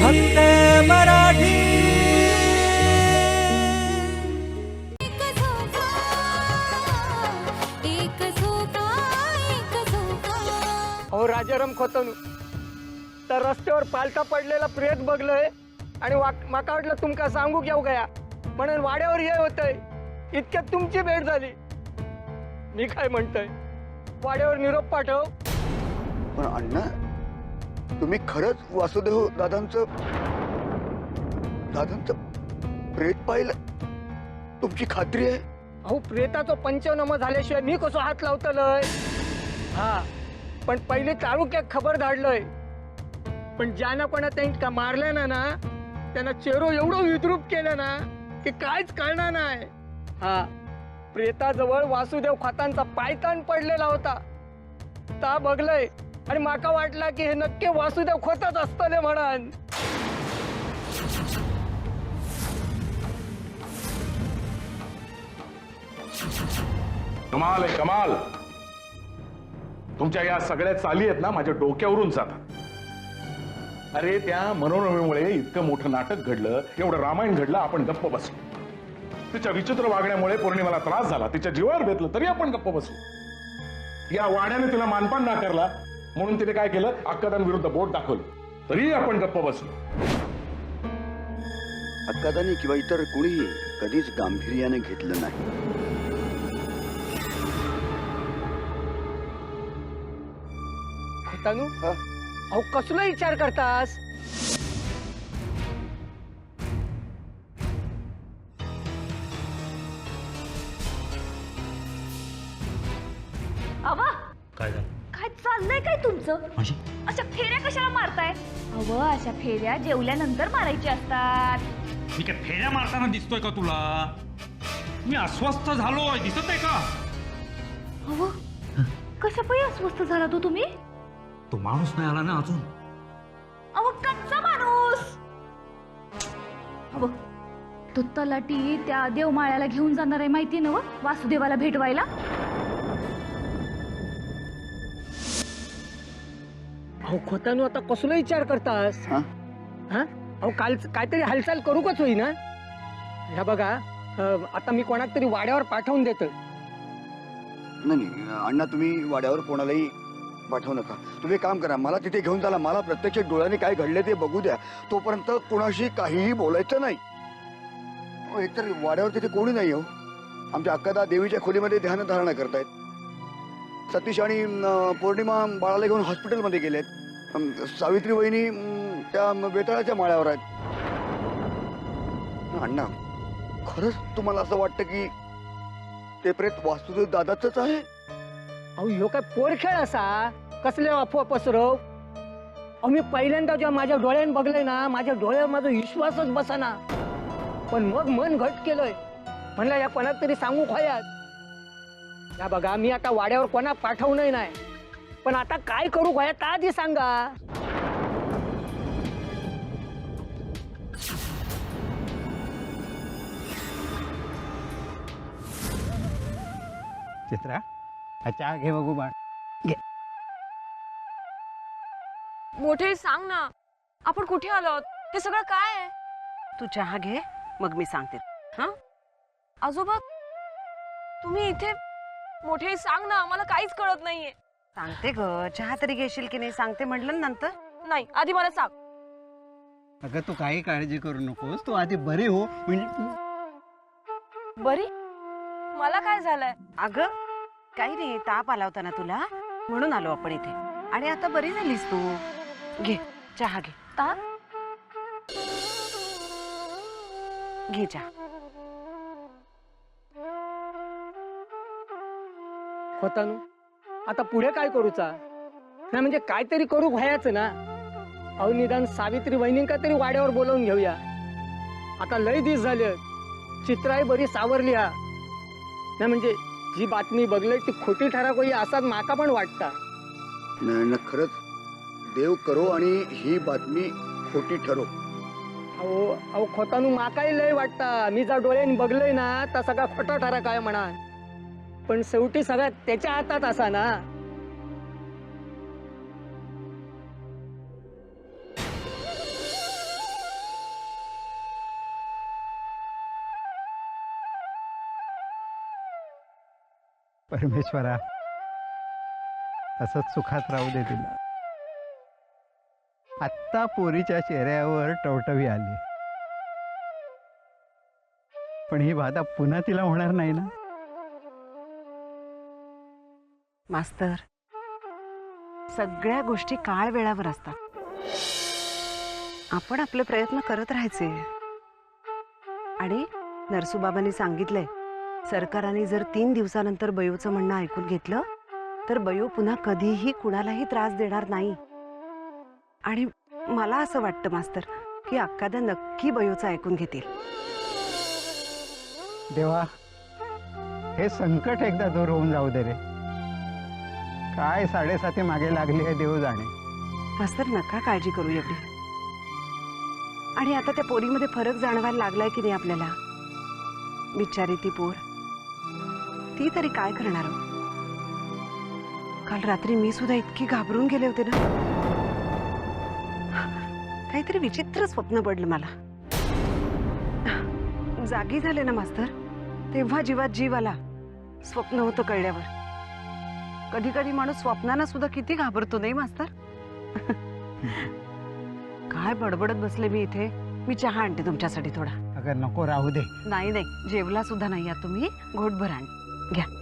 फक्त मराठी. अहो राजाराम खोतनू तर रस्त्यावर पालथा पडलेला प्रेत बघलंय आणि वाक माका वाटलं तुमका सांगू घेऊ गया. म्हणून वाड्यावर ये होतंय. इतक्यात तुमची भेट झाली. मी काय म्हणतोय? वाड्यावर निरोप पाठव. पण अण्णा तुम्ही खरंच वासुदेव दादांचं दादांचं प्रेत पाहिलं? तुमची खात्री आहे? अहो प्रेताचं पंचनामा झाल्याशिवाय मी कसं हात लावतलय? हा पण पहिले तालुक्यात खबर धाडलंय. पण ज्यानं कोणा त्यांनी का मारलं ना ना त्यांना चेरो एवढं विद्रूप केलं ना की काहीच कळणार नाही. हा प्रेताजवळ वासुदेव खातांचा पायतान पडलेला होता. ता बघलंय. आणि माका वाटला की हे नक्की वासुदेव खोतच असतले म्हणून. कमाल आहे कमाल. तुमच्या या सगळ्या चाली आहेत ना माझ्या डोक्यावरून जातात. अरे त्या मनोरमेमुळे इतकं मोठं नाटक घडलं एवढं रामायण घडलं आपण गप्प बसलो. तिच्या विचित्र वागण्यामुळे पौर्णिमेला त्रास झाला तिच्या जीवावर भेटलं तरी आपण गप्प बसलो. या वाड्याने तिला मानपान नाकारला म्हणून तिने काय केलं? अक्कादांविरुद्ध बोट दाखवलं. तरी आपण गप्प बसलो. अक्कादानी किंवा इतर कोणीही कधीच गांभीर्याने घेतलं नाही. खोतानू हा? अहो कसला विचार करतास? अवा चाललंय काय तुमचं? म्हणजे अशा फेऱ्या कशाला मारताय? अव अशा फेऱ्या जेवल्यानंतर मारायच्या असतात. मी काय फेऱ्या मारताना दिसतोय का तुला? मी अस्वस्थ झालोय दिसत आहे का? अव कशा पायी अस्वस्थ झाला तू तुम्ही? तो माणूस नाही आला ना अजून? अव कच्चा माणूस! अव तो तलाटी त्या देवमाळ्याला घेऊन जाणार आहे माहिती ना? वासुदेवाला भेटवायला? अहो खोतानू आता कसला विचार करतास? हा? हा? अहो काल काहीतरी हालचाल करू कच होई ना ह्या बघा अं, आता मी कोणाक तरी वाड्यावर पाठवून देतो. नाही नाही अण्णा तुम्ही वाड्यावर कोणालाही पाठवू नका. तुम्ही एक काम करा मला तिथे घेऊन चला. मला प्रत्यक्ष डोळ्याने काय घडले ते बघू द्या. तोपर्यंत कोणाशी काहीही बोलायचं नाही. अहो, एकतर वाड्यावर तिथे कोणी नाही हो आमच्या अक्कादा देवीच्या खोलीमध्ये ध्यानधारणा करतायत. सतीश आणि पौर्णिमा बाळाला घेऊन हॉस्पिटलमध्ये गेलेत. आहेत सावित्री वहिनी त्या वेताळाच्या माळ्यावर आहेत. अण्णा खरंच तुम्हाला असं वाटतं की ते प्रेत वास्तुदेव दादाच आहे? अहो ह्यो काय पोरखेळ असा? कसले अफवा पसरव? अहो मी पहिल्यांदा जेव्हा माझ्या डोळ्यानं बघलंय ना माझ्या डोळ्यावर माझा विश्वासच बसाना. पण मग मन घट केलंय. म्हणलं या कोणाला तरी सांगू खोयात. या बघा मी आता वाड्यावर कोणा पाठवणं नाही. पण आता काय करू खोया ता आधी सांगा. चित्रा हा चहा घे बघू बाळ. मोठे सांग ना. आपण कुठे आलो हे सगळं काय आहे? तू चहा घे मग मी सांगते. हा? आजोबा तुम्ही इथे मोठे सांग ना मला काहीच कळत नाहीये. सांगते ग चहा तरी घेशील की नाही सांगते म्हटलं ना नंतर? नाही आधी मला सांग. अगं तू काही काळजी करू नकोस तू आधी बरी हो म्हणजे बरी? मला काय झालंय? अगं काही नाही ताप आला होता ना तुला. म्हणून आलो आपण इथे. आणि आता बरी झालीस तू. घे चहा घे. ताप? घे चहा. खोतानू आता पुढे काय करूचा नाही म्हणजे काहीतरी करू व्हायचं ना. अहो निदान सावित्री वहिनींका तरी वाड्यावर बोलवून घेऊया. आता लय दिस झाले चित्राही बरी सावरली हा. नाही म्हणजे जी बातमी बघलंय ती खोटी ठरा कोई असाच माका पण वाटता. नाही ना खरंच. देव करो आणि ही बातमी खोटी ठरो. अहो अहो खोतानू माकाही लय वाटता. मी जर डोळ्याने बघलंय ना तर सगळा खोटा ठरा काय म्हणा. पण शेवटी सगळ्या त्याच्या हातात असा ना. परमेश्वरा असंच सुखात राहू दे तिला. आत्ता पोरीच्या चेहऱ्यावर टवटवी आली. पण ही बाधा पुन्हा तिला होणार नाही ना? मास्तर सगळ्या गोष्टी काळ वेळावर असतात. आपण आपले प्रयत्न करत राहायचे. आणि नरसूबाबांनी सांगितलंय सरकाराने जर तीन दिवसानंतर बयोचं म्हणणं ऐकून घेतलं तर बयो पुन्हा कधीही कुणालाही त्रास देणार नाही. आणि मला असं वाटतं मास्तर की अक्कादा नक्की बयोचं ऐकून घेतील. देवा हे संकट एकदा दूर होऊन जाऊ दे रे. काय साडेसाती मागे लागली आहे देव जाणे. मास्तर नका काळजी करू एवढी. आणि आता त्या पोरीमध्ये फरक जाणवायला लागलाय की नाही आपल्याला? बिचारी ती पोर. ती तरी काय करणार हो? काल रात्री मी सुद्धा इतकी घाबरून गेले होते ना. काहीतरी विचित्र स्वप्न पडलं मला. जागी झाले ना मास्तर. तेव्हा जीवात जीव आला. स्वप्न होतं कळल्यावर. कधी कधी माणूस स्वप्नानं सुद्धा किती घाबरतो नाही मास्तर? काय बडबडत बसले मी इथे? मी चहा आणते तुमच्यासाठी थोडा. अगं नको राहू दे. नाही नाही. जेवला सुद्धा नाही आहात तुम्ही. घोटभर आण. घ्या.